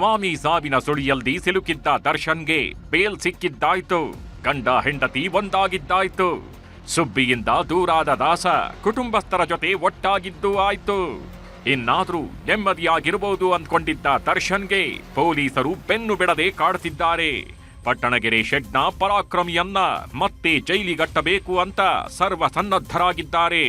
ಸ್ವಾಮಿ ಸಾವಿನ ಸುಳಿಯಲ್ಲಿ ಸಿಲುಕಿದ್ದ ದರ್ಶನ್ಗೆ ಬೇಲ್ ಸಿಕ್ಕಿದ್ದಾಯ್ತು. ಗಂಡ ಹೆಂಡತಿ ಒಂದಾಗಿದ್ದಾಯ್ತು. ಸುಬ್ಬಿಯಿಂದ ದೂರಾದ ದಾಸ ಕುಟುಂಬಸ್ಥರ ಜೊತೆ ಒಟ್ಟಾಗಿದ್ದು ಆಯ್ತು. ಇನ್ನಾದ್ರೂ ನೆಮ್ಮದಿಯಾಗಿರಬಹುದು ಅಂದ್ಕೊಂಡಿದ್ದ ದರ್ಶನ್ಗೆ ಪೊಲೀಸರು ಬೆನ್ನು ಬಿಡದೆ ಕಾಡುತ್ತಿದ್ದಾರೆ ಪಟ್ಟಣಗೆರೆ ಶೆಡ್ನ ಪರಾಕ್ರಮಿಯನ್ನ ಮತ್ತೆ ಜೈಲಿಗಟ್ಟಬೇಕು ಅಂತ ಸರ್ವಸನ್ನದ್ಧರಾಗಿದ್ದಾರೆ.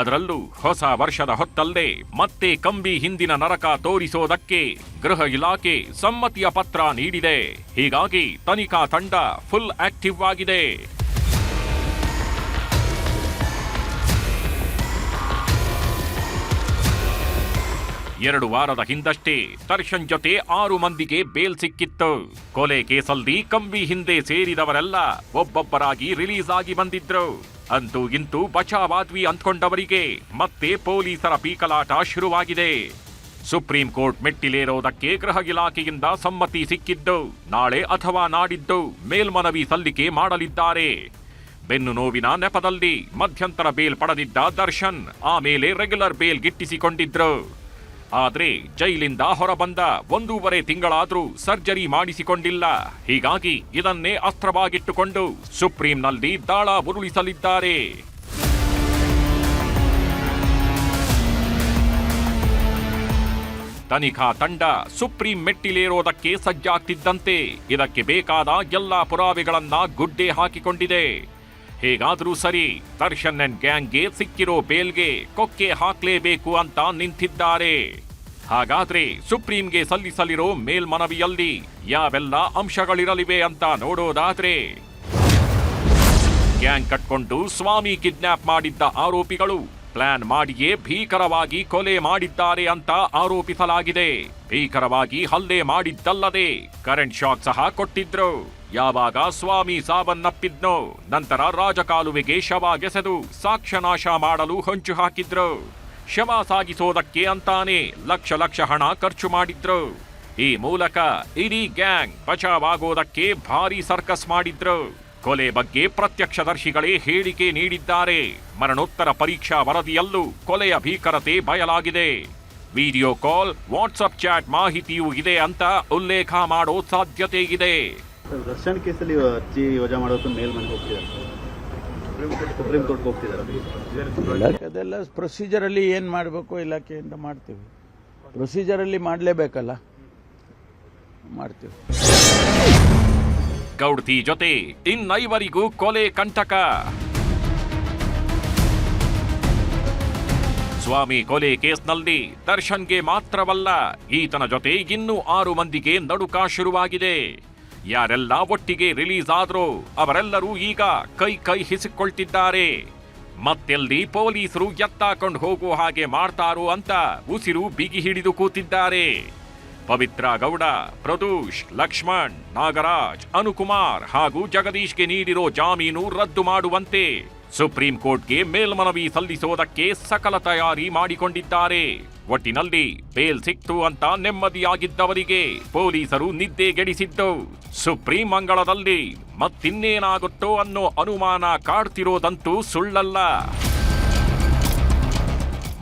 ಅದರಲ್ಲೂ ಹೊಸ ವರ್ಷದ ಹೊತ್ತಲ್ಲೇ ಮತ್ತೆ ಕಂಬಿ ಹಿಂದಿನ ನರಕ ತೋರಿಸೋದಕ್ಕೆ ಗೃಹ ಇಲಾಖೆ ಸಮ್ಮತಿಯ ಪತ್ರ ನೀಡಿದೆ. ಹೀಗಾಗಿ ತನಿಖಾ ತಂಡ ಫುಲ್ ಆಕ್ಟಿವ್ ಆಗಿದೆ. ಎರಡು ವಾರದ ಹಿಂದಷ್ಟೇ ದರ್ಶನ್ ಜೊತೆ ಆರು ಮಂದಿಗೆ ಬೇಲ್ ಸಿಕ್ಕಿತ್ತು. ಕೊಲೆ ಕೇಸಲ್ಲಿ ಕಂಬಿ ಹಿಂದೆ ಸೇರಿದವರೆಲ್ಲ ಒಬ್ಬೊಬ್ಬರಾಗಿ ರಿಲೀಸ್ ಆಗಿ ಬಂದಿದ್ರು. ಅಂತೂ ಇಂತೂ ಬಚಾವಾದ್ವಿ ಅಂದ್ಕೊಂಡವರಿಗೆ ಮತ್ತೆ ಪೊಲೀಸರ ಪೀಕಲಾಟ ಶುರುವಾಗಿದೆ. ಸುಪ್ರೀಂ ಕೋರ್ಟ್ ಮೆಟ್ಟಿಲೇರೋದಕ್ಕೆ ಗೃಹ ಇಲಾಖೆಯಿಂದ ಸಮ್ಮತಿ ಸಿಕ್ಕಿದ್ದು, ನಾಳೆ ಅಥವಾ ನಾಡಿದ್ದು ಮೇಲ್ಮನವಿ ಸಲ್ಲಿಕೆ ಮಾಡಲಿದ್ದಾರೆ. ಬೆನ್ನು ನೋವಿನ ನೆಪದಲ್ಲಿ ಮಧ್ಯಂತರ ಬೇಲ್ ಪಡೆದಿದ್ದ ದರ್ಶನ್ ಆಮೇಲೆ ರೆಗ್ಯುಲರ್ ಬೇಲ್ ಗಿಟ್ಟಿಸಿಕೊಂಡಿದ್ರು. ಆದ್ರೆ ಜೈಲಿಂದ ಹೊರಬಂದ ಒಂದೂವರೆ ತಿಂಗಳಾದರೂ ಸರ್ಜರಿ ಮಾಡಿಸಿಕೊಂಡಿಲ್ಲ. ಹೀಗಾಗಿ ಇದನ್ನೇ ಅಸ್ತ್ರವಾಗಿಟ್ಟುಕೊಂಡು ಸುಪ್ರೀಂನಲ್ಲಿ ದಾಳ ಉರುಳಿಸಲಿದ್ದಾರೆ. ತನಿಖಾ ತಂಡ ಸುಪ್ರೀಂ ಮೆಟ್ಟಿಲೇರೋದಕ್ಕೆ ಸಜ್ಜಾಗ್ತಿದ್ದಂತೆ ಇದಕ್ಕೆ ಬೇಕಾದ ಎಲ್ಲಾ ಪುರಾವೆಗಳನ್ನ ಗುಡ್ಡೆ ಹಾಕಿಕೊಂಡಿದೆ. ಹೇಗಾದರೂ ಸರಿ ದರ್ಶನ್ ಅಂಡ್ ಗ್ಯಾಂಗ್ಗೆ ಸಿಕ್ಕಿರೋ ಬೇಲ್ಗೆ ಕೊಕ್ಕೆ ಹಾಕ್ಲೇಬೇಕು ಅಂತ ನಿಂತಿದ್ದಾರೆ. ಹಾಗಾದ್ರೆ ಸುಪ್ರೀಂಗೆ ಸಲ್ಲಿಸಲಿರೋ ಮೇಲ್ಮನವಿಯಲ್ಲಿ ಯಾವೆಲ್ಲ ಅಂಶಗಳಿರಲಿವೆ ಅಂತ ನೋಡೋದಾದ್ರೆ, ಗ್ಯಾಂಗ್ ಕಟ್ಕೊಂಡು ಸ್ವಾಮಿ ಕಿಡ್ನಾಪ್ ಮಾಡಿದ್ದ ಆರೋಪಿಗಳು ಪ್ಲಾನ್ ಮಾಡಿಯೇ ಭೀಕರವಾಗಿ ಕೊಲೆ ಮಾಡಿದ್ದಾರೆ ಅಂತ ಆರೋಪಿಸಲಾಗಿದೆ. ಭೀಕರವಾಗಿ ಹಲ್ಲೆ ಮಾಡಿದ್ದಲ್ಲದೆ ಕರೆಂಟ್ ಶಾಕ್ ಸಹ ಕೊಟ್ಟಿದ್ರು. ಯಾವಾಗ ಸ್ವಾಮಿ ಸಾವನ್ನಪ್ಪಿದ್ನೋ ನಂತರ ರಾಜಕಾಲುವೆಗೆ ಶವ ಗೆಸೆದು ಸಾಕ್ಷ್ಯನಾಶ ಮಾಡಲು ಹೊಂಚು ಹಾಕಿದ್ರು. ಶವ ಸಾಗಿಸೋದಕ್ಕೆ ಅಂತಾನೆ ಲಕ್ಷ ಲಕ್ಷ ಹಣ ಖರ್ಚು ಮಾಡಿದ್ರು. ಈ ಮೂಲಕ ಇಡೀ ಗ್ಯಾಂಗ್ ಬಚಾವಾಗೋದಕ್ಕೆ ಭಾರಿ ಸರ್ಕಸ್ ಮಾಡಿದ್ರು. ಕೊಲೆ ಬಗ್ಗೆ ಪ್ರತ್ಯಕ್ಷದರ್ಶಿಗಳೇ ಹೇಳಿಕೆ ನೀಡಿದ್ದಾರೆ. ಮರಣೋತ್ತರ ಪರೀಕ್ಷಾ ವರದಿಯಲ್ಲೂ ಕೊಲೆಯ ಭೀಕರತೆ ಬಯಲಾಗಿದೆ. ವಿಡಿಯೋ ಕಾಲ್ ವಾಟ್ಸಪ್ ಚಾಟ್ ಮಾಹಿತಿಯೂ ಇದೆ ಅಂತ ಉಲ್ಲೇಖ ಮಾಡೋ ಸಾಧ್ಯತೆ ಇದೆ. ಕೇಸಲ್ಲಿ ಅರ್ಜಿ ವಜಾ ಮಾಡೋದು ಹೋಗ್ತಿದ್ದಾರೆ. ಸುಪ್ರೀಂ ಕೋರ್ಟ್ಗೆ ಹೋಗ್ತಿದ್ದಾರೆ ಅದೆಲ್ಲ ಪ್ರೊಸೀಜರಲ್ಲಿ ಏನು ಮಾಡಬೇಕು ಇಲಾಖೆಯಿಂದ ಮಾಡ್ತೀವಿ. ಪ್ರೊಸೀಜರಲ್ಲಿ ಮಾಡಲೇಬೇಕಲ್ಲ? ಮಾಡ್ತೀವಿ. ಗೌಡ್ತಿ ಜೊತೆ ಇನ್ನೈವರಿಗೂ ಕೊಲೆ ಕಂಟಕ. ಸ್ವಾಮಿ ಕೊಲೆ ಕೇಸ್ನಲ್ಲಿ ದರ್ಶನ್ಗೆ ಮಾತ್ರವಲ್ಲ, ಈತನ ಜೊತೆ ಇನ್ನೂ ಆರು ಮಂದಿಗೆ ನಡುಕ ಶುರುವಾಗಿದೆ. ಯಾರೆಲ್ಲ ಒಟ್ಟಿಗೆ ರಿಲೀಸ್ ಆದ್ರೋ ಅವರೆಲ್ಲರೂ ಈಗ ಕೈ ಕೈ ಹಿಸಿಕೊಳ್ತಿದ್ದಾರೆ. ಮತ್ತೆಲ್ಲಿ ಪೊಲೀಸರು ಎತ್ತಾಕೊಂಡು ಹೋಗೋ ಹಾಗೆ ಮಾಡ್ತಾರೋ ಅಂತ ಉಸಿರು ಬಿಗಿ ಹಿಡಿದು ಕೂತಿದ್ದಾರೆ. ಪವಿತ್ರ ಗೌಡ, ಪ್ರದೂಷ್, ಲಕ್ಷ್ಮಣ್, ನಾಗರಾಜ್, ಅನುಕುಮಾರ್ ಹಾಗೂ ಜಗದೀಶ್ಗೆ ನೀಡಿರೋ ಜಾಮೀನು ರದ್ದು ಮಾಡುವಂತೆ ಸುಪ್ರೀಂ ಕೋರ್ಟ್ಗೆ ಮೇಲ್ಮನವಿ ಸಲ್ಲಿಸೋದಕ್ಕೆ ಸಕಲ ತಯಾರಿ ಮಾಡಿಕೊಂಡಿದ್ದಾರೆ. ಒಟ್ಟಿನಲ್ಲಿ ಬೇಲ್ ಸಿಕ್ತು ಅಂತ ನೆಮ್ಮದಿಯಾಗಿದ್ದವರಿಗೆ ಪೊಲೀಸರು ನಿದ್ದೆಗೆಡಿಸಿದ್ದು ಸುಪ್ರೀಂ ಮಂಗಳದಲ್ಲಿ ಮತ್ತಿನ್ನೇನಾಗುತ್ತೋ ಅನ್ನೋ ಅನುಮಾನ ಕಾಡ್ತಿರೋದಂತೂ ಸುಳ್ಳಲ್ಲ.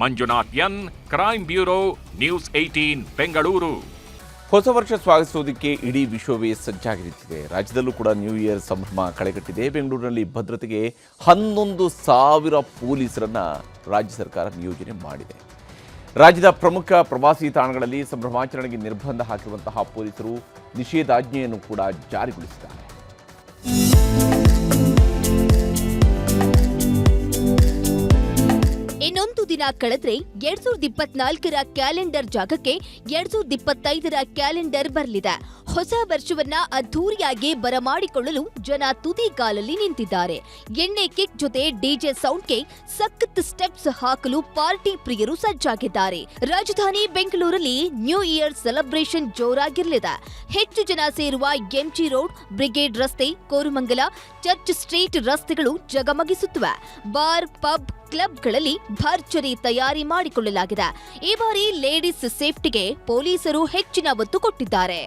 Manjunath N crime bureau, news eighteen Bengaluru. ಹೊಸ ವರ್ಷ ಸ್ವಾಗತಿಸುವುದಕ್ಕೆ ಇಡೀ ವಿಶ್ವವೇ ಸಜ್ಜಾಗಿ ನಿಂತಿದೆ ರಾಜ್ಯದಲ್ಲೂ ಕೂಡ ನ್ಯೂ ಇಯರ್ ಸಂಭ್ರಮ ಕಳೆಗಟ್ಟಿದೆ. ಬೆಂಗಳೂರಿನಲ್ಲಿ ಭದ್ರತೆಗೆ ಹನ್ನೊಂದು ಸಾವಿರ ಪೊಲೀಸರನ್ನ ರಾಜ್ಯ ಸರ್ಕಾರ ನಿಯೋಜನೆ ಮಾಡಿದೆ. ರಾಜ್ಯದ ಪ್ರಮುಖ ಪ್ರವಾಸಿ ತಾಣಗಳಲ್ಲಿ ಸಂಭ್ರಮಾಚರಣೆಗೆ ನಿರ್ಬಂಧ ಹಾಕಿರುವಂತಹ ಪೊಲೀಸರು ನಿಷೇಧಾಜ್ಞೆಯನ್ನು ಕೂಡ ಜಾರಿಗೊಳಿಸಿದ್ದಾರೆ. ದಿನ ಕಳೆದ್ರೆ ಎರಡ್ ಸಾವಿರದ ಇಪ್ಪತ್ನಾಲ್ಕರ ಕ್ಯಾಲೆಂಡರ್ ಜಾಗಕ್ಕೆ ಎರಡ್ ಸಾವಿರದ ಇಪ್ಪತ್ತೈದರ ಕ್ಯಾಲೆಂಡರ್ ಬರಲಿದೆ. ಹೊಸ ವರ್ಷವನ್ನ ಅದ್ಧೂರಿಯಾಗಿ ಬರಮಾಡಿಕೊಳ್ಳಲು ಜನ ತುದಿಗಾಲಲ್ಲಿ ನಿಂತಿದ್ದಾರೆ. ಎಣ್ಣೆ ಕಿಕ್ ಜೊತೆ ಡಿಜೆ ಸೌಂಡ್ಗೆ ಸಖತ್ ಸ್ಟೆಪ್ಸ್ ಹಾಕಲು ಪಾರ್ಟಿ ಪ್ರಿಯರು ಸಜ್ಜಾಗಿದ್ದಾರೆ. ರಾಜಧಾನಿ ಬೆಂಗಳೂರಲ್ಲಿ ನ್ಯೂ ಇಯರ್ ಸೆಲೆಬ್ರೇಷನ್ ಜೋರಾಗಿರಲಿದೆ. ಹೆಚ್ಚು ಜನ ಸೇರುವ ಎಂಜಿ ರೋಡ್, ಬ್ರಿಗೇಡ್ ರಸ್ತೆ, ಕೋರುಮಂಗಲ, ಚರ್ಚ್ ಸ್ಟ್ರೀಟ್ ರಸ್ತೆಗಳು ಜಗಮಗಿಸುತ್ತವೆ. ಬಾರ್, ಪಬ್ ಕ್ಲಬ್ಗಳಲ್ಲಿ ಭರ್ಜರಿ ತಯಾರಿ ಮಾಡಿಕೊಳ್ಳಲಾಗಿದೆ. ಈ ಬಾರಿ ಲೇಡೀಸ್ ಸೇಫ್ಟಿಗೆ ಪೊಲೀಸರು ಹೆಚ್ಚಿನ ಒತ್ತು ಕೊಟ್ಟಿದ್ದಾರೆ.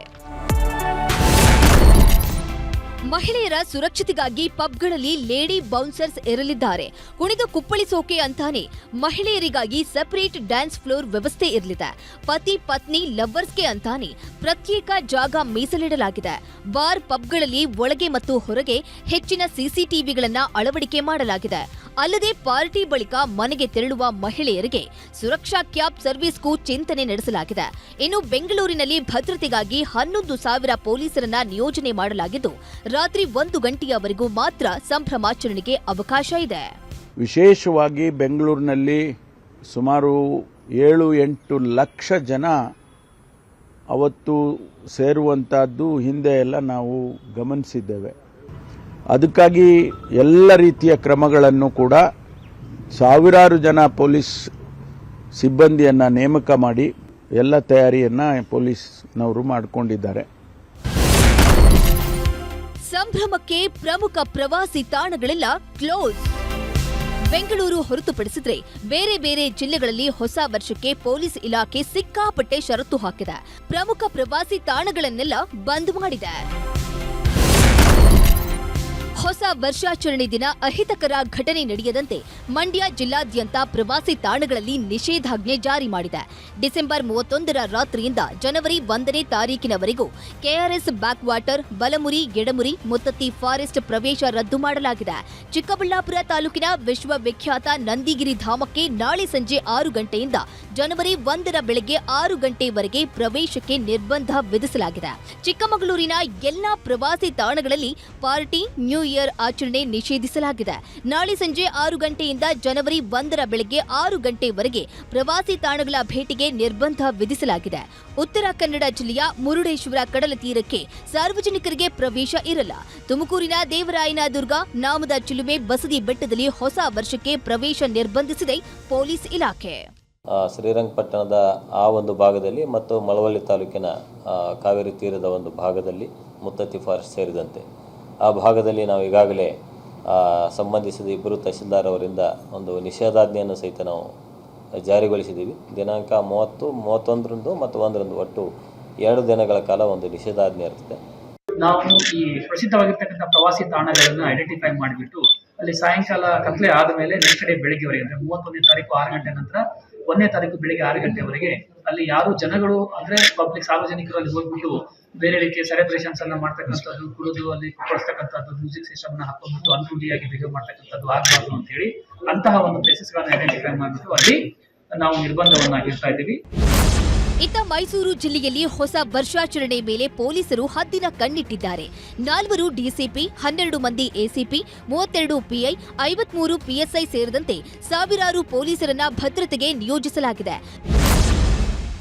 ಮಹಿಳೆಯರ ಸುರಕ್ಷತೆಗಾಗಿ ಪಬ್ಗಳಲ್ಲಿ ಲೇಡಿ ಬೌನ್ಸರ್ಸ್ ಇರಲಿದ್ದಾರೆ. ಕುಣಿದು ಕುಪ್ಪಳಿಸೋಕೆ ಅಂತಾನೆ ಮಹಿಳೆಯರಿಗಾಗಿ ಸಪರೇಟ್ ಡ್ಯಾನ್ಸ್ ಫ್ಲೋರ್ ವ್ಯವಸ್ಥೆ ಇರಲಿದೆ. ಪತಿ ಪತ್ನಿ ಲವ್ವರ್ಸ್ಗೆ ಅಂತಾನೆ ಪ್ರತ್ಯೇಕ ಜಾಗ ಮೀಸಲಿಡಲಾಗಿದೆ. ಬಾರ್ ಪಬ್ಗಳಲ್ಲಿ ಒಳಗೆ ಮತ್ತು ಹೊರಗೆ ಹೆಚ್ಚಿನ ಸಿಸಿಟಿವಿಗಳನ್ನ ಅಳವಡಿಕೆ ಮಾಡಲಾಗಿದೆ. ಅಲ್ಲದೆ ಪಾರ್ಟಿ ಬಳಿಕ ಮನೆಗೆ ತೆರಳುವ ಮಹಿಳೆಯರಿಗೆ ಸುರಕ್ಷಾ ಕ್ಯಾಬ್ ಸರ್ವಿಸ್ಗೂ ಚಿಂತನೆ ನಡೆಸಲಾಗಿದೆ. ಇನ್ನು ಬೆಂಗಳೂರಿನಲ್ಲಿ ಭದ್ರತೆಗಾಗಿ ಹನ್ನೊಂದು ಸಾವಿರ ಪೊಲೀಸರನ್ನ ನಿಯೋಜನೆ ಮಾಡಲಾಗಿದ್ದು ರಾತ್ರಿ ಒಂದು ಗಂಟೆಯವರೆಗೂ ಮಾತ್ರ ಸಂಭ್ರಮಾಚರಣೆಗೆ ಅವಕಾಶ ಇದೆ. ವಿಶೇಷವಾಗಿ ಬೆಂಗಳೂರಿನಲ್ಲಿ ಸುಮಾರು ಏಳು ಎಂಟು ಲಕ್ಷ ಜನ ಅವತ್ತು ಸೇರುವಂತಹದ್ದು ಹಿಂದೆ ಎಲ್ಲ ನಾವು ಗಮನಿಸಿದ್ದೇವೆ. ಅದಕ್ಕಾಗಿ ಎಲ್ಲ ರೀತಿಯ ಕ್ರಮಗಳನ್ನು ಕೂಡ ಸಾವಿರಾರು ಜನ ಪೊಲೀಸ್ ಸಿಬ್ಬಂದಿಯನ್ನು ನೇಮಕ ಮಾಡಿ ಎಲ್ಲ ತಯಾರಿಯನ್ನು ಪೊಲೀಸ್ನವರು ಮಾಡಿಕೊಂಡಿದ್ದಾರೆ. ಸಂಭ್ರಮಕ್ಕೆ ಪ್ರಮುಖ ಪ್ರವಾಸಿ ತಾಣಗಳೆಲ್ಲ ಕ್ಲೋಸ್. ಬೆಂಗಳೂರು ಹೊರತುಪಡಿಸಿದ್ರೆ ಬೇರೆ ಬೇರೆ ಜಿಲ್ಲೆಗಳಲ್ಲಿ ಹೊಸ ವರ್ಷಕ್ಕೆ ಪೊಲೀಸ್ ಇಲಾಖೆ ಸಿಕ್ಕಾಪಟ್ಟೆ ಷರತ್ತು ಹಾಕಿದೆ. ಪ್ರಮುಖ ಪ್ರವಾಸಿ ತಾಣಗಳನ್ನೆಲ್ಲ ಬಂದ್ ಮಾಡಿದೆ. ವರ್ಷಾಚರಣೆ ದಿನ ಅಹಿತಕರ ಘಟನೆ ನಡೆಯದಂತೆ ಮಂಡ್ಯ ಜಿಲ್ಲಾದ್ಯಂತ ಪ್ರವಾಸಿ ತಾಣಗಳಲ್ಲಿ ನಿಷೇಧಾಜ್ಞೆ ಜಾರಿ ಮಾಡಿದೆ. ಡಿಸೆಂಬರ್ ಮೂವತ್ತೊಂದರ ರಾತ್ರಿಯಿಂದ ಜನವರಿ ಒಂದನೇ ತಾರೀಕಿನವರೆಗೂ KRS back water Balamuri, Edamuri, Muttatti forest ಪ್ರವೇಶ ರದ್ದು ಮಾಡಲಾಗಿದೆ. ಚಿಕ್ಕಬಳ್ಳಾಪುರ ತಾಲೂಕಿನ ವಿಶ್ವವಿಖ್ಯಾತ ನಂದಿಗಿರಿ ಧಾಮಕ್ಕೆ ನಾಳೆ ಸಂಜೆ ಆರು ಗಂಟೆಯಿಂದ ಜನವರಿ ಒಂದರ ಬೆಳಗ್ಗೆ ಆರು ಗಂಟೆವರೆಗೆ ಪ್ರವೇಶಕ್ಕೆ ನಿರ್ಬಂಧ ವಿಧಿಸಲಾಗಿದೆ. ಚಿಕ್ಕಮಗಳೂರಿನ ಎಲ್ಲಾ ಪ್ರವಾಸಿ ತಾಣಗಳಲ್ಲಿ ಪಾರ್ಟಿ, ನ್ಯೂ ಇಯರ್ ಆಚರಣೆ ನಿಷೇಧಿಸಲಾಗಿದೆ. ನಾಳೆ ಸಂಜೆ ಆರು ಗಂಟೆಯಿಂದ ಜನವರಿ ಒಂದರ ಬೆಳಗ್ಗೆ ಆರು ಗಂಟೆವರೆಗೆ ಪ್ರವಾಸಿ ತಾಣಗಳ ಭೇಟಿಗೆ ನಿರ್ಬಂಧ ವಿಧಿಸಲಾಗಿದೆ. ಉತ್ತರ ಕನ್ನಡ ಜಿಲ್ಲೆಯ ಮುರುಡೇಶ್ವರ ಕಡಲ ತೀರಕ್ಕೆ ಸಾರ್ವಜನಿಕರಿಗೆ ಪ್ರವೇಶ ಇರಲ್ಲ. ತುಮಕೂರಿನ ದೇವರಾಯನದುರ್ಗ ನಾಮದ ಚಿಲುಮೆ ಬಸದಿ ಬೆಟ್ಟದಲ್ಲಿ ಹೊಸ ವರ್ಷಕ್ಕೆ ಪ್ರವೇಶ ನಿರ್ಬಂಧಿಸಿದೆ ಪೊಲೀಸ್ ಇಲಾಖೆ. ಶ್ರೀರಂಗಪಟ್ಟಣದ ಆ ಒಂದು ಭಾಗದಲ್ಲಿ ಮತ್ತು ಮಳವಳ್ಳಿ ತಾಲೂಕಿನ ಕಾವೇರಿ ತೀರದ ಒಂದು ಭಾಗದಲ್ಲಿ ಮುತ್ತತ್ತಿ ಫಾರೆಸ್ಟ್ ಸೇರಿದಂತೆ. ಆ ಭಾಗದಲ್ಲಿ ನಾವು ಈಗಾಗಲೇ ಸಂಬಂಧಿಸಿದ ಇಬ್ಬರು ತಹಸೀಲ್ದಾರ್ ಅವರಿಂದ ಒಂದು ನಿಷೇಧಾಜ್ಞೆಯನ್ನು ಸಹಿತ ನಾವು ಜಾರಿಗೊಳಿಸಿದ್ದೀವಿ. ದಿನಾಂಕ ಮೂವತ್ತು, ಮೂವತ್ತೊಂದರಂದು ಮತ್ತು ಒಂದರಂದು ಒಟ್ಟು ಎರಡು ದಿನಗಳ ಕಾಲ ಒಂದು ನಿಷೇಧಾಜ್ಞೆ ಇರ್ತದೆ ನಾವು ಈ ಪ್ರಸಿದ್ಧವಾಗಿರ್ತಕ್ಕಂಥ ಪ್ರವಾಸಿ ತಾಣಗಳನ್ನು ಐಡೆಂಟಿಫೈ ಮಾಡಿಬಿಟ್ಟು ಅಲ್ಲಿ ಸಾಯಂಕಾಲ ಕತ್ಲೆ ಆದ ಮೇಲೆ ನೆಕ್ಸ್ಟ್ ಡೇ ಬೆಳಿಗ್ಗೆವರೆಗೆ, ಅಂದ್ರೆ ಮೂವತ್ತೊಂದನೇ ತಾರೀಕು ಆರು ಗಂಟೆ ನಂತರ, ಒಂದನೇ ತಾರೀಕು ಬೆಳಿಗ್ಗೆ ಆರು ಗಂಟೆವರೆಗೆ ಅಲ್ಲಿ ಯಾರು ಜನಗಳು ಅಂದ್ರೆ ಪಬ್ಲಿಕ್ ಸಾರ್ವಜನಿಕರು ಅಲ್ಲಿ ಹೋಗ್ಬಿಟ್ಟು ಬೇರೆ ರೀತಿಯ ಸೆಲೆಬ್ರೇಷನ್ಸ್ ಅನ್ನ ಮಾಡ್ತಕ್ಕಂಥದ್ದು, ಕುಡಿದು ಅಲ್ಲಿ ಕೊಡಿಸ್ತಕ್ಕಂಥದ್ದು ಮ್ಯೂಸಿಕ್ ಸಿಸ್ಟಮ್ನ ಹಾಕೊಂಡ್ಬಿಟ್ಟು ಅನ್ರೂಢಿಯಾಗಿ ಬಿಹೇವ್ ಮಾಡ್ತಕ್ಕಂಥದ್ದು ಆಗಬಾರ್ದು ಅಂತ ಹೇಳಿ ಅಂತಹ ಒಂದು ಪ್ಲೇಸಸ್ ಗಳನ್ನ ಐಡೆಂಟಿಫೈ ಮಾಡಿಬಿಟ್ಟು ಅಲ್ಲಿ ನಾವು ನಿರ್ಬಂಧವನ್ನ ಹೇರ್ತಾ ಇದ್ದೀವಿ. ಇತ್ತ ಮೈಸೂರು ಜಿಲ್ಲೆಯಲ್ಲಿ ಹೊಸ ವರ್ಷಾಚರಣೆ ಮೇಲೆ ಪೊಲೀಸರು ಹದ್ದಿನ ಕಣ್ಣಿಟ್ಟಿದ್ದಾರೆ. ನಾಲ್ವರು ಡಿಸಿಪಿ, ಹನ್ನೆರಡು ಮಂದಿ ಎಸಿಪಿ, ಮೂವತ್ತೆರಡು ಪಿಐ, ಐವತ್ಮೂರು ಪಿಎಸ್ಐ ಸೇರಿದಂತೆ ಸಾವಿರಾರು ಪೊಲೀಸರನ್ನ ಭದ್ರತೆಗೆ ನಿಯೋಜಿಸಲಾಗಿದೆ.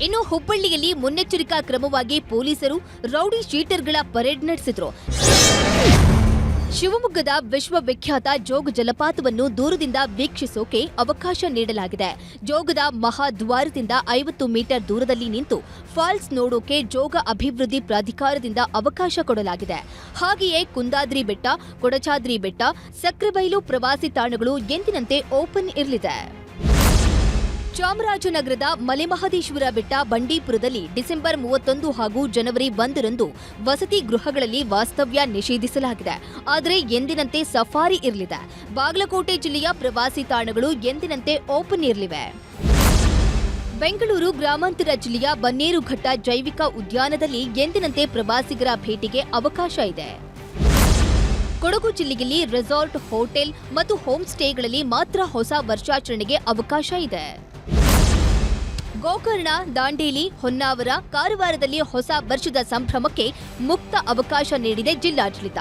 ಇನ್ನು ಹುಬ್ಬಳ್ಳಿಯಲ್ಲಿ ಮುನ್ನೆಚ್ಚರಿಕಾ ಕ್ರಮವಾಗಿ ಪೊಲೀಸರು ರೌಡಿ ಶೀಟರ್ಗಳ ಪರೇಡ್ ನಡೆಸಿದ್ರು. ಶಿವಮೊಗ್ಗದ ವಿಶ್ವವಿಖ್ಯಾತ ಜೋಗ ಜಲಪಾತವನ್ನು ದೂರದಿಂದ ವೀಕ್ಷಿಸೋಕೆ ಅವಕಾಶ ನೀಡಲಾಗಿದೆ. ಜೋಗದ ಮಹಾದ್ವಾರದಿಂದ ಐವತ್ತು ಮೀಟರ್ ದೂರದಲ್ಲಿ ನಿಂತು ಫಾಲ್ಸ್ ನೋಡೋಕೆ ಜೋಗ ಅಭಿವೃದ್ಧಿ ಪ್ರಾಧಿಕಾರದಿಂದ ಅವಕಾಶ ಕೊಡಲಾಗಿದೆ. ಹಾಗೆಯೇ ಕುಂದಾದ್ರಿ ಬೆಟ್ಟ, ಕೊಡಚಾದ್ರಿ ಬೆಟ್ಟ, ಸಕ್ರೆಬೈಲು ಪ್ರವಾಸಿ ತಾಣಗಳು ಎಂದಿನಂತೆ ಓಪನ್ ಇರಲಿದೆ. ಚಾಮರಾಜನಗರದ ಮಲೆಮಹದೇಶ್ವರ ಬೆಟ್ಟ ಬಂಡೀಪುರದಲ್ಲಿ ಡಿಸೆಂಬರ್ ಮೂವತ್ತೊಂದು ಹಾಗೂ ಜನವರಿ ಒಂದರಂದು ವಸತಿ ಗೃಹಗಳಲ್ಲಿ ವಾಸ್ತವ್ಯ ನಿಷೇಧಿಸಲಾಗಿದೆ. ಆದರೆ ಎಂದಿನಂತೆ ಸಫಾರಿ ಇರಲಿದೆ. ಬಾಗಲಕೋಟೆ ಜಿಲ್ಲೆಯ ಪ್ರವಾಸಿ ತಾಣಗಳು ಎಂದಿನಂತೆ ಓಪನ್ ಇರಲಿವೆ. ಬೆಂಗಳೂರು ಗ್ರಾಮಾಂತರ ಜಿಲ್ಲೆಯ ಬನ್ನೇರುಘಟ್ಟ ಜೈವಿಕ ಉದ್ಯಾನದಲ್ಲಿ ಎಂದಿನಂತೆ ಪ್ರವಾಸಿಗರ ಭೇಟಿಗೆ ಅವಕಾಶ ಇದೆ. ಕೊಡಗು ಜಿಲ್ಲೆಯಲ್ಲಿ ರೆಸಾರ್ಟ್, ಹೋಟೆಲ್ ಮತ್ತು ಹೋಮ್ ಸ್ಟೇಗಳಲ್ಲಿ ಮಾತ್ರ ಹೊಸ ವರ್ಷಾಚರಣೆಗೆ ಅವಕಾಶ ಇದೆ. ಗೋಕರ್ಣ, ದಾಂಡೇಲಿ, ಹೊನ್ನಾವರ ಕಾರವಾರದಲ್ಲಿ ಹೊಸ ವರ್ಷದ ಸಂಭ್ರಮಕ್ಕೆ ಮುಕ್ತ ಅವಕಾಶ ನೀಡಿದೆ ಜಿಲ್ಲಾಡಳಿತ.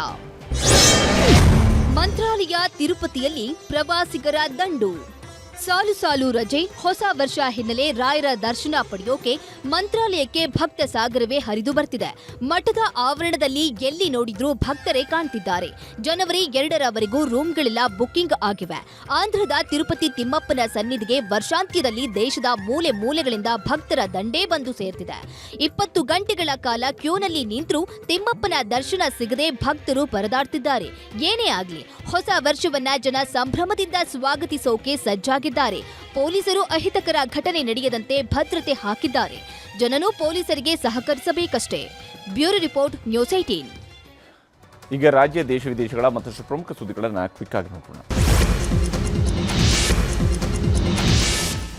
ಮಂತ್ರಾಲಯ ತಿರುಪತಿಯಲ್ಲಿ ಪ್ರವಾಸಿಗರ ದಂಡು. ಸಾಲು ಸಾಲು ರಜೆ, ಹೊಸ ವರ್ಷ ಹಿನ್ನೆಲೆ ರಾಯರ ದರ್ಶನ ಪಡೆಯೋಕೆ ಮಂತ್ರಾಲಯಕ್ಕೆ ಭಕ್ತ ಸಾಗರವೇ ಹರಿದು ಬರ್ತಿದೆ. ಮಠದ ಆವರಣದಲ್ಲಿ ಎಲ್ಲಿ ನೋಡಿದ್ರೂ ಭಕ್ತರೇ ಕಾಣ್ತಿದ್ದಾರೆ. ಜನವರಿ ಎರಡರವರೆಗೂ ರೂಮ್ಗಳೆಲ್ಲ ಬುಕ್ಕಿಂಗ್ ಆಗಿವೆ. ಆಂಧ್ರದ ತಿರುಪತಿ ತಿಮ್ಮಪ್ಪನ ಸನ್ನಿಧಿಗೆ ವರ್ಷಾಂತ್ಯದಲ್ಲಿ ದೇಶದ ಮೂಲೆ ಮೂಲೆಗಳಿಂದ ಭಕ್ತರ ದಂಡೇ ಬಂದು ಸೇರ್ತಿದೆ. ಇಪ್ಪತ್ತು ಗಂಟೆಗಳ ಕಾಲ ಕ್ಯೂನಲ್ಲಿ ನಿಂತರೂ ತಿಮ್ಮಪ್ಪನ ದರ್ಶನ ಸಿಗದೆ ಭಕ್ತರು ಪರದಾಡ್ತಿದ್ದಾರೆ. ಏನೇ ಆಗ್ಲಿ, ಹೊಸ ವರ್ಷವನ್ನ ಜನ ಸಂಭ್ರಮದಿಂದ ಸ್ವಾಗತಿಸೋಕೆ ಸಜ್ಜಾಗಿದ್ದಾರೆ ಪೊಲೀಸರು ಅಹಿತಕರ ಘಟನೆ ನಡೆಯದಂತೆ ಭದ್ರತೆ ಹಾಕಿದ್ದಾರೆ. ಜನನು ಪೊಲೀಸರಿಗೆ ಸಹಕರಿಸಬೇಕಷ್ಟೇ. ಬ್ಯೂರೋ ರಿಪೋರ್ಟ್, ನ್ಯೂಸ್ ಏಟೀನ್ ಈಗ ರಾಜ್ಯ ದೇಶ ವಿದೇಶಗಳ ಮತ್ತಷ್ಟು ಪ್ರಮುಖ ಸುದ್ದಿಗಳನ್ನು ಕ್ವಿಕ್ ಆಗಿ ನೋಡೋಣ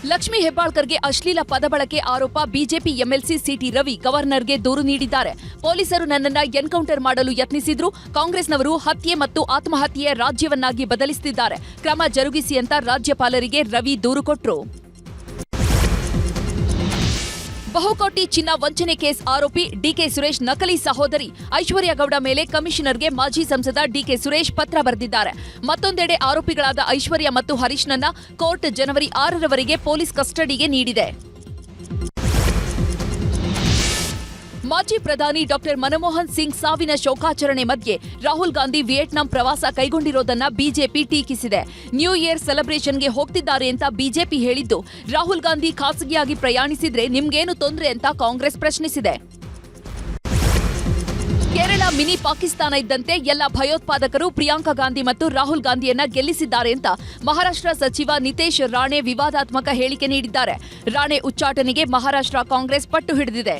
ಲಕ್ಷ್ಮೀ ಹೆಬ್ಬಾಳ್ಕರ್ಗೆ ಅಶ್ಲೀಲ ಪದ ಬಳಕೆ ಆರೋಪ BJP MLC C T Ravi ಗವರ್ನರ್ಗೆ ದೂರು ನೀಡಿದ್ದಾರೆ. ಪೊಲೀಸರು ನನ್ನನ್ನ ಎನ್ಕೌಂಟರ್ ಮಾಡಲು ಯತ್ನಿಸಿದ್ರು. ಕಾಂಗ್ರೆಸ್ನವರು ಹತ್ಯೆ ಮತ್ತು ಆತ್ಮಹತ್ಯೆಯ ರಾಜ್ಯವನ್ನಾಗಿ ಬದಲಿಸುತ್ತಿದ್ದಾರೆ ಕ್ರಮ ಜರುಗಿಸಿ ಅಂತ ರಾಜ್ಯಪಾಲರಿಗೆ ರವಿ ದೂರು ಕೊಟ್ರು. ಬಹುಕೋಟಿ ಚಿನ್ನ ವಂಚನೆ ಕೇಸ್ ಆರೋಪಿ ಡಿಕೆ ಸುರೇಶ್ ನಕಲಿ ಸಹೋದರಿ ಐಶ್ವರ್ಯ ಗೌಡ ಮೇಲೆ ಕಮಿಷನರ್ಗೆ ಮಾಜಿ ಸಂಸದ ಡಿಕೆ ಸುರೇಶ್ ಪತ್ರ ಬರೆದಿದ್ದಾರೆ. ಮತ್ತೊಂದೆಡೆ ಆರೋಪಿಗಳಾದ ಐಶ್ವರ್ಯ ಮತ್ತು ಹರೀಶ್ನನ್ನ ಕೋರ್ಟ್ ಜನವರಿ ಆರರವರೆಗೆ ಪೊಲೀಸ್ ಕಸ್ಟಡಿಗೆ ನೀಡಿದೆ. ಮಾಜಿ ಪ್ರಧಾನಿ ಡಾಕ್ಟರ್ ಮನಮೋಹನ್ ಸಿಂಗ್ ಸಾವಿನ ಶೋಕಾಚರಣೆ ಮಧ್ಯೆ ರಾಹುಲ್ ಗಾಂಧಿ ವಿಯೆಟ್ನಾಂ ಪ್ರವಾಸ ಕೈಗೊಂಡಿರೋದನ್ನ ಬಿಜೆಪಿ ಟೀಕಿಸಿದೆ. ನ್ಯೂ ಇಯರ್ ಸೆಲೆಬ್ರೇಷನ್ಗೆ ಹೋಗ್ತಿದ್ದಾರೆ ಅಂತ ಬಿಜೆಪಿ ಹೇಳಿದ್ದು, ರಾಹುಲ್ ಗಾಂಧಿ ಖಾಸಗಿಯಾಗಿ ಪ್ರಯಾಣಿಸಿದ್ರೆ ನಿಮ್ಗೇನು ತೊಂದ್ರೆ ಅಂತ ಕಾಂಗ್ರೆಸ್ ಪ್ರಶ್ನಿಸಿದೆ. ಕೇರಳ ಮಿನಿ ಪಾಕಿಸ್ತಾನ ಇದ್ದಂತೆ ಎಲ್ಲ ಭಯೋತ್ಪಾದಕರು ಪ್ರಿಯಾಂಕಾ ಗಾಂಧಿ ಮತ್ತು ರಾಹುಲ್ ಗಾಂಧಿಯನ್ನ ಗೆಲ್ಲಿಸಿದ್ದಾರೆ ಅಂತ ಮಹಾರಾಷ್ಟ್ರ ಸಚಿವ ನಿತೇಶ್ ರಾಣೆ ವಿವಾದಾತ್ಮಕ ಹೇಳಿಕೆ ನೀಡಿದ್ದಾರೆ. ರಾಣೆ ಉಚ್ಚಾಟನೆಗೆ ಮಹಾರಾಷ್ಟ್ರ ಕಾಂಗ್ರೆಸ್ ಪಟ್ಟು ಹಿಡಿದಿದೆ.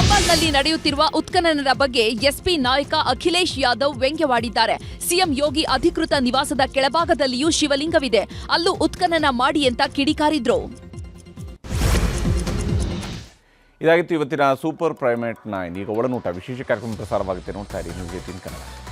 ಸಂಬಾಲ್ನಲ್ಲಿ ನಡೆಯುತ್ತಿರುವ ಉತ್ಖನನದ ಬಗ್ಗೆ ಎಸ್ಪಿ ನಾಯಕ ಅಖಿಲೇಶ್ ಯಾದವ್ ವ್ಯಂಗ್ಯವಾಡಿದ್ದಾರೆ. ಸಿಎಂ ಯೋಗಿ ಅಧಿಕೃತ ನಿವಾಸದ ಕೆಳಭಾಗದಲ್ಲಿಯೂ ಶಿವಲಿಂಗವಿದೆ. ಅಲ್ಲೂ ಉತ್ಖನನ ಮಾಡಿ ಅಂತ ಕಿಡಿಕಾರಿದ್ರು. ಇದಾಗಿತ್ತು ಇವತ್ತಿನ ಸೂಪರ್ ಪ್ರೈಮೇಟ್ ನೈನ್. ಈಗ ಒಳನೋಟ, ವಿಶೇಷ ಕಾರ್ಯಕ್ರಮ ಪ್ರಸಾರವಾಗುತ್ತೆ ನೋಡ್ತಾ ಇರಿ. ಕನ್ನಡ.